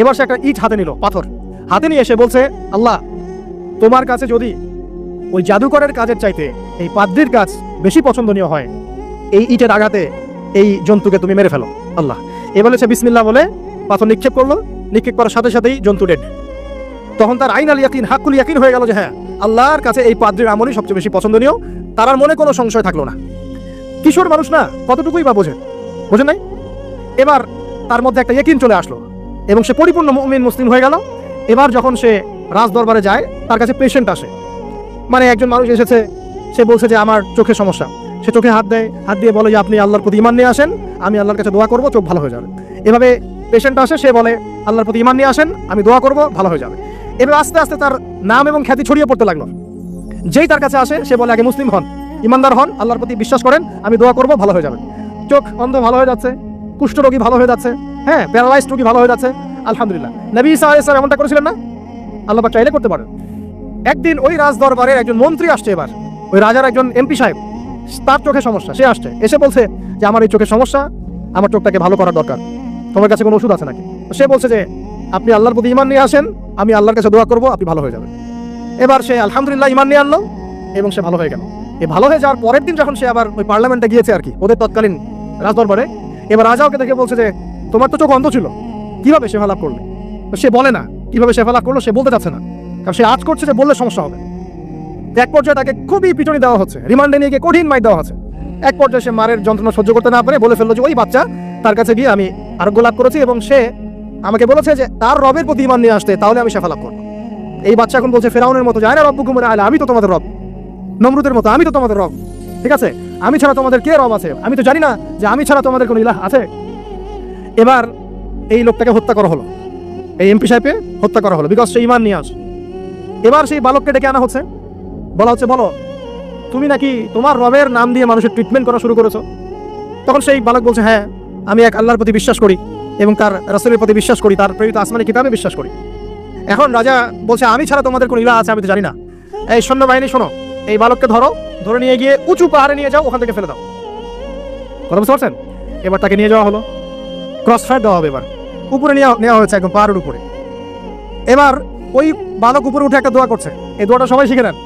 এবার সে একটা ইট হাতে নিল, পাথর। হাতে নিয়ে এসে বলছে, আল্লাহ, তোমার কাছে যদি ওই জাদুকরের কাজের চাইতে এই পাদ্রির কাজ বেশি পছন্দনীয় হয়, এই ইটের আঘাতে এই জন্তুকে তুমি মেরে ফেলো। আল্লাহ। এ বলেছে, বিসমিল্লাহ বলে পাথর নিক্ষেপ করল। নিক্ষেপ করার সাথে সাথেই জন্তু ডেড। তখন তার আইন আল ইয়াকিন, হাক্কুল ইয়াকিন হয়ে গেল যে হ্যাঁ আল্লাহর কাছে এই পাদ্রির আমলই সবচেয়ে বেশি পছন্দনীয়। তার মনে কোনো সংশয় থাকল না। কিশোর মানুষ না, কতটুকুই বা বোঝে? বোঝে নাই? এবার তার মধ্যে একটা ইয়েকিন চলে আসলো। এবং সে পরিপূর্ণ মুমিন মুসলিম হয়ে গেল। এবার যখন সে রাজ দরবারে যায়, তার কাছে পেশেন্ট আসে। মানে একজন মানুষ এসেছে, সে বলছে যে, আমার চোখে সমস্যা। সে চোখে হাত দেয়, হাত দিয়ে বলে যে, আপনি আল্লাহর প্রতি ইমান নিয়ে আসেন, আমি আল্লাহর কাছে দোয়া করব, চোখ ভালো হয়ে যাবে। এভাবে পেশেন্ট আসে, সে বলে, আল্লাহর প্রতি ইমান নিয়ে আসেন, আমি দোয়া করব, ভালো হয়ে যাবে। এবার আস্তে আস্তে তার নাম এবং খ্যাতি ছড়িয়ে পড়তে লাগল। যেই তার কাছে আসে, সে বলে, আগে মুসলিম হন ইমানদার হন, আল্লাহর প্রতি বিশ্বাস করেন, আমি দোয়া করব, ভালো হয়ে যাবে। চোখ অন্ধ, ভালো হয়ে যাচ্ছে। কুষ্ঠরোগী ভালো হয়ে যাচ্ছে। হ্যাঁ প্যারালাইজড রোগী ভালো হয়ে যাচ্ছে। আলহামদুলিল্লাহ। নবী ইসা আলাইহিস সালাম এমনটা করেছিলেন না? আল্লাহ চাইলে করতে পারেন। একদিন ওই রাজ দরবারের একজন মন্ত্রী আসছে এবার। ওই রাজার একজন এমপি সাহেব, তার চোখে সমস্যা, সে আসছে। এসে বলছে যে, আমার এই চোখের সমস্যা, আমার চোখটাকে ভালো করার দরকার। তোমার কাছে কোনো ওষুধ আছে নাকি? সে বলছে যে, আপনি আল্লাহর প্রতি ইমান নিয়ে আসেন, আমি আল্লাহর কাছে দোয়া করব, আপনি ভালো হয়ে যাবেন। এবার সে আলহামদুলিল্লাহ ইমান নিয়ে আনলো এবং সে ভালো হয়ে গেল। এই ভালো হয়ে যাওয়ার পরের দিন যখন সে আবার ওই পার্লামেন্টে গিয়েছে আর কি, ওদের তৎকালীন রাজদরবারে, এবার রাজা ওকে দেখে বলছে যে তোমার তো চোখ অন্ধ ছিল। কীভাবে সেবা লাভ করলে? সে বলে না কীভাবে সেবা লাভ করল, সে বলতে চাচ্ছে না। কারণ সে আজ করছে যে বললে সমস্যা হবে। এক পর্যায়ে তাকে খুবই পিটনি দেওয়া হচ্ছে। রিমান্ডে নিয়ে গিয়ে কঠিন মাইর দেওয়া হচ্ছে। এক পর্যায়ে সে মারের যন্ত্রণা সহ্য করতে না পারে, বলে ফেলল যে, ওই বাচ্চা তার কাছে গিয়ে আমি আরোগ্য লাভ করেছি এবং সে আমাকে বলেছে যে, তার রবের প্রতি ইমান নিয়ে আসতে, তাহলে আমি শেফা লাভ করব। এই বাচ্চা এখন বলছে, ফেরাউনের মতো যায় না রব কুমার আলে আমি তো তোমাদের রব। নমরুদের মতো, আমি তো তোমাদের রব। ঠিক আছে? আমি ছাড়া তোমাদের কে রব আছে? আমি তো জানি না যে, আমি ছাড়া তোমাদের কোনো ইলাহ আছে? এবার এই লোকটাকে হত্যা করা হলো। এই এমপি সাহেবকে হত্যা করা হলো বিকজ সে ইমান নিয়ে আস। এবার সেই বালককে ডেকে আনা হচ্ছে। বলা হচ্ছে, বলো, তুমি নাকি তোমার রবের নাম দিয়ে মানুষের ট্রিটমেন্ট করা শুরু করেছ? তখন সেই বালক বলছে হ্যাঁ আমি এক আল্লাহর প্রতি বিশ্বাস করি এবং তার রাসূলের প্রতি বিশ্বাস করি, তার প্রেরিত আসমানি কিতাবে বিশ্বাস করি। এখন রাজা বলছে, আমি ছাড়া তোমাদের কোনো ইলা আছে, আমি তো জানি না। এই সৈন্যবাহিনী, শোনো, এই বালককে ধরো, ধরে নিয়ে গিয়ে উঁচু পাহাড়ে নিয়ে যাও, ওখান থেকে ফেলে দাও। কথা বুঝতে পারছেন? এবার তাকে নিয়ে যাওয়া হলো। ক্রস ফায়ার দেওয়া হবে এবার। উপরে নেওয়া হয়েছে একদম পাহাড়ের উপরে। এবার ওই বালক উপরে উঠে একটা দোয়া করছে। এই দোয়াটা সবাই শিখে নেন।